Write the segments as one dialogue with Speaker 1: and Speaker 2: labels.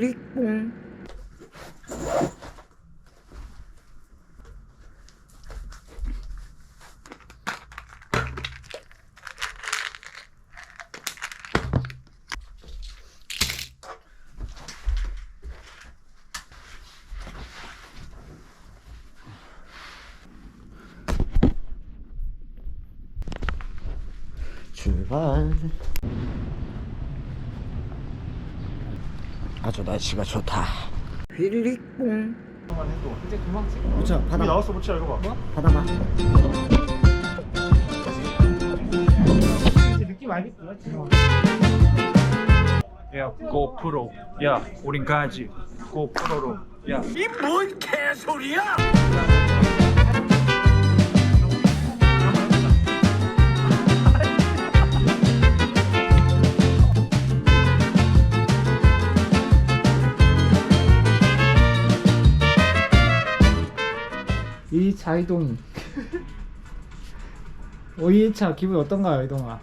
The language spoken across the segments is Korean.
Speaker 1: 유리봉 출발. 아주 날씨가 좋다. 휘리릭 뽕.
Speaker 2: 이제 금방 찍어.
Speaker 1: 바다
Speaker 3: 나왔어 모치야 이거 봐.
Speaker 1: 바다 봐.
Speaker 2: 이제 느낌 알겠어.
Speaker 4: 야 고프로. 야 우린 가지. 고프로로. 야.
Speaker 2: 이 자이동이. 5일차 기분 어떤가요, 이동아?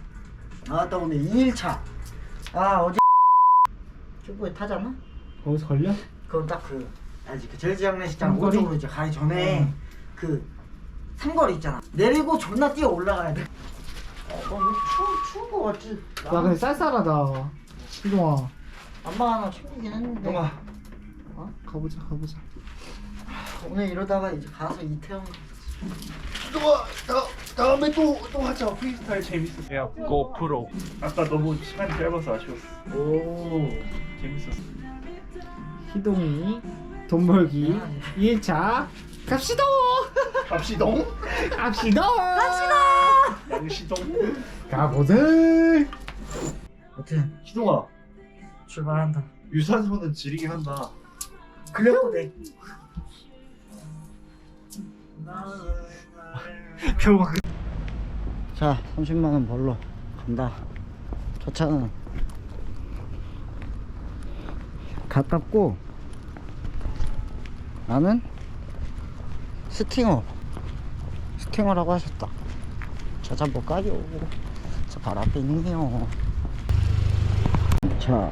Speaker 1: 아나 오늘 2일차 아 어제 축구에 타잖아?
Speaker 2: 거기서 걸려?
Speaker 1: 그럼 딱그 알지 그 제일장례식장
Speaker 2: 삼거리?
Speaker 1: 오쪽으로 이제 가기 전에 그 삼거리 있잖아 내리고 존나 뛰어 올라가야 돼 어, 너무 추운, 추운 거 같지?
Speaker 2: 야, 근데 쌀쌀하다. 이동아.
Speaker 1: 안마 하나 챙기긴 했는데
Speaker 3: 동아
Speaker 2: 어? 가보자, 가보자.
Speaker 1: 오늘 이러다가 이제 가서 이태원
Speaker 3: 동아 다, 다음에 또, 또 하자. 프리스타일 재밌었어.
Speaker 4: 야 고프로.
Speaker 3: 아까 너무 시간이 짧아서 아쉬웠어.
Speaker 1: 오.
Speaker 3: 재밌었어.
Speaker 2: 희동이 돈 벌기 2일차 갑시다!
Speaker 3: 갑시동?
Speaker 2: 갑시다!
Speaker 3: 양시동.
Speaker 2: 가보자!
Speaker 1: 어떻게
Speaker 3: 시동아.
Speaker 1: 출발한다.
Speaker 3: 유산소는 지리긴 한다.
Speaker 1: 근력부대
Speaker 3: 표가
Speaker 1: 자 30만원 벌러 간다. 저 차는 가깝고 나는 스팅어 스팅어라고 하셨다. 찾아볼까요 저 바로 앞에 있네요. 자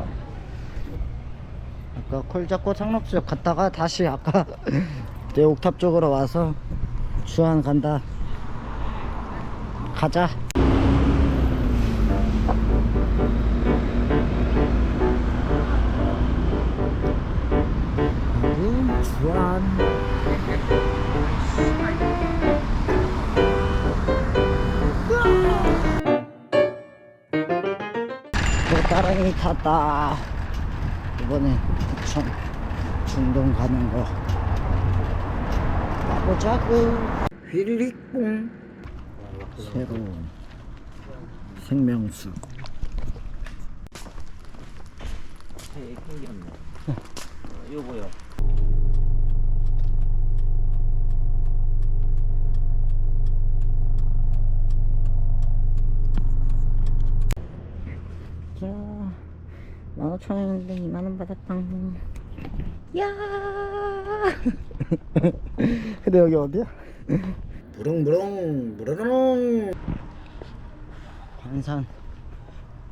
Speaker 1: 아까 콜 잡고 상록수역 갔다가 다시 아까 내 옥탑 쪽으로 와서 주안 간다. 가자. 우리 주안. 또 따릉이 탔다. 이번엔 부천 중동 가는 거. 가보자구 뽕 새로운 생명수. 요거요 자 15,000원인데 2만원 받았당 야! 근데 여기 어디야? 부릉부릉 부르릉. 광산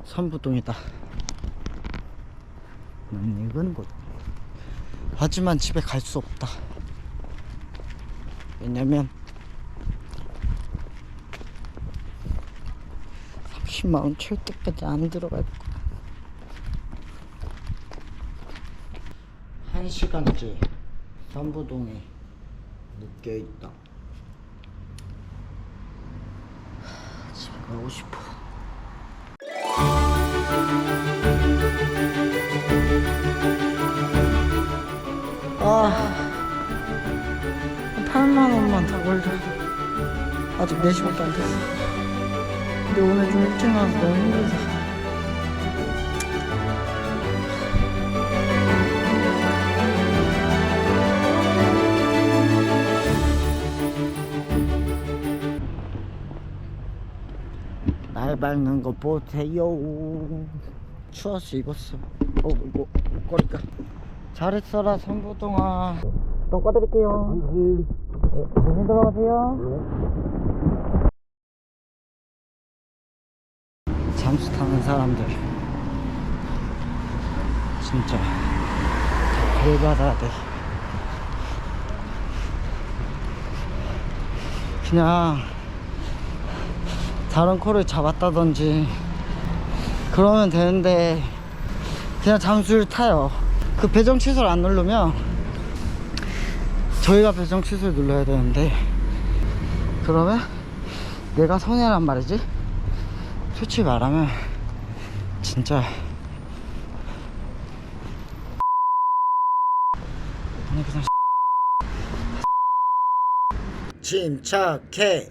Speaker 1: 선부동이다. 낯익은 곳 하지만 집에 갈 수 없다. 왜냐면 30만원 칠 때까지 안 들어갈 거야. 한 시간째 선부동에 묶여있다 하, 집에 가고 싶어. 아 8만 원만 더 벌자 아직 4시밖에 안 됐어. 근데 오늘 좀 일찍 나와서 너무 힘들다 밟는 거 보세요. 추워서 입었어. 어 이거 옷걸이가 잘했어라 선부동아 똥 꺼드릴게요. 네, 조심 들어가세요? 잠수 타는 사람들. 진짜 벌 받아야 돼 그냥 다른 코를 잡았다든지 그러면 되는데 그냥 잠수를 타요. 그 배정 취소를 안 누르면 저희가 배정 취소를 눌러야 되는데 그러면 내가 손해란 말이지. 솔직히 말하면 진짜 아니 그냥 침착해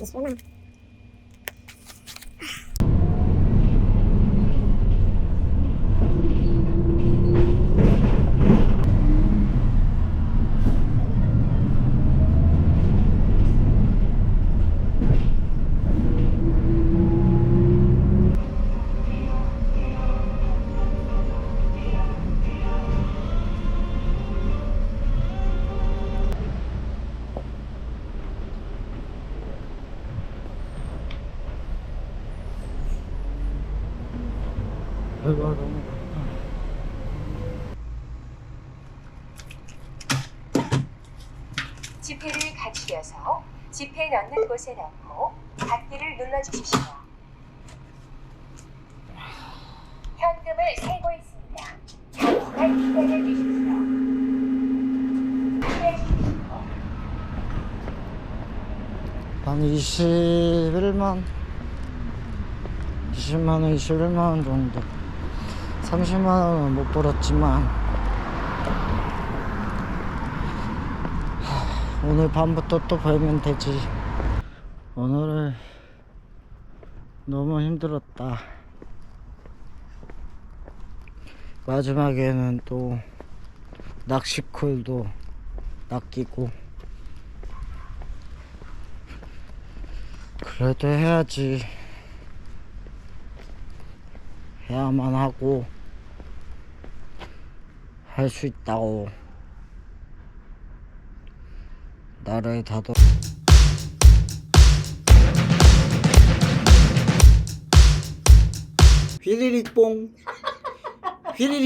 Speaker 1: 아이 고 너무
Speaker 5: 지폐를 갖추려서 지폐 넣는 곳에 넣고 받기를 눌러주십시오. 현금을 세고 있습니다. 잠시만 기다려 주십시오.
Speaker 1: 한 21만 20만원 21만원 정도 30만원은 못 벌었지만 하, 오늘 밤부터 또 벌면 되지. 오늘은 너무 힘들었다. 마지막에는 또 낚시콜도 낚이고. 그래도 해야지. 해야만 하고, 할 수 있다고. 나를 다도. 휘리릭 뽕. 휘리릭